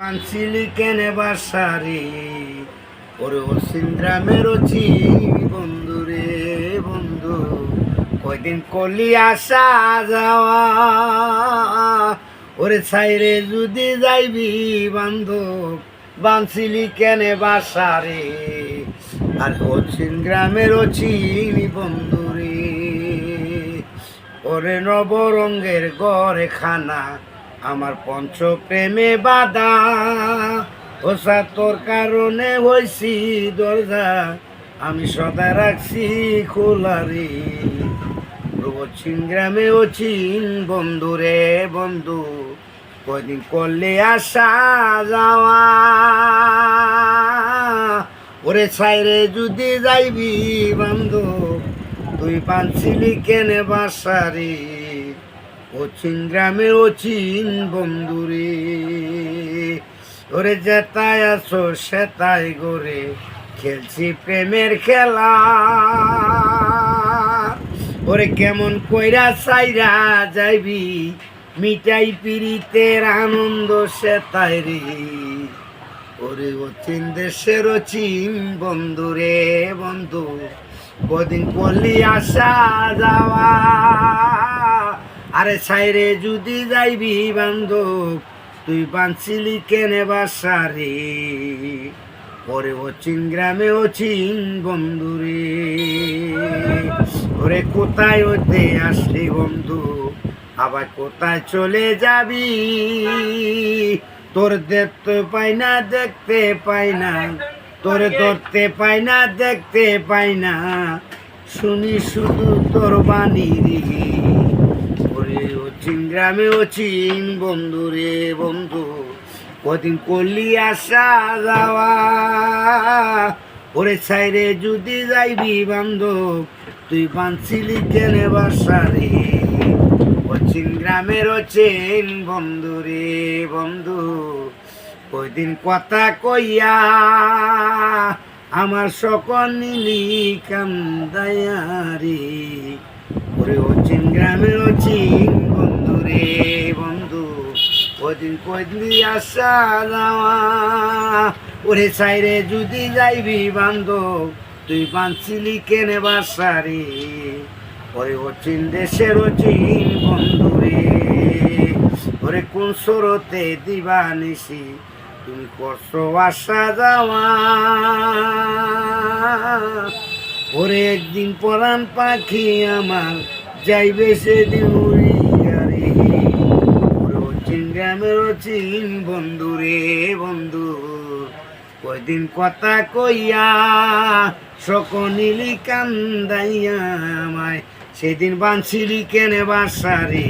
পাঞ্চিলি কেনে বাসারে? ওরে ও সিন্দ্রামের চি বন্ধু রে বন্ধু, কয়দিন কলি আসা যাওয়া? ওরে ছাইরে যদি যাইবি বান্ধব বাঞ্চিলি কেনে বাসারে? আর ও সিন্দ্রামের চিনি বন্ধু রে, ওরে নবরঙ্গের গড়ে খানা আমার পঞ্চ প্রেমে বাধা। ওসা, তোর কারণে হইছি দরজা। আমি সদা রাখছি খোলা রে। চিন গ্রামে ও চিন বন্ধু রে বন্ধু। কদিন করলে আসা যাওয়া। ওরে ছাইরে যদি যাইবি বান্ধব তুই পানছিলি কেনে বাসারে ও চিন গ্রামে ও চিন বন্ধুরে। ওরে যেতায় আছো, সেতাই গোরে খেলছি প্রেমের খেলা। ওরে কেমন কইরা চাইরা যাইবি, মিটাই পিরিতের আনন্দ সেতাই রে। ওরে ও চিন দেশের ও চিন বন্ধু রে বন্ধু কদিন করলি আসা যাওয়া। আরে ছাইরে যদি যাইবি বান্ধব, তুই বাঁচিলি কেনে বাসা রে ওরে ও চিন গ্রামে ও চিন বন্ধু রে ওরে কোথায় ওতে আসলি বন্ধু? আবার কোথায় চলে যাবি? তোর দেখতে পাই না, দেখতে পাই না। তোর ধরতে পাই না, দেখতে পাই না। শুনি শুধু তোর বাণী ওরে ও চিন গ্রামে ও চিন, বন্ধু রে বন্ধু। কদিন করলি আসা যাওয়া, ওরে ছাইরে যদি যাইবি বান্ধব, তুই বাঁচিলি কেনে বাসা রে? অচিন গ্রামের অচেন বন্ধু রে বন্ধু। কয়দিন কথা কইয়া আমার সকল নীলি কান্দায়া রে ওরে অচিন গ্রামের অচিন বন্ধু রে বন্ধু। কদিন কদিন আসা যাওয়া ওরে সাইরে যদি যাইবি বান্ধব, তুই বাঁচিলি কেনে বাসারে? ওরে অচিন দেশের অচিন বন্ধু রে ওরে কোন সরতে দিবা নিশি তুমি করছ আসা যাওয়া। ওরে একদিন পরাণ পাখি আমার যাইবে সেদিন উড়িয়া রে। অচিন গ্রামের বন্ধু রে বন্ধু, কয়দিন কথা কইয়া সকনিলি কান্দাইয়া আমায়, সেদিন বাঁচিলি কেনে বাসারে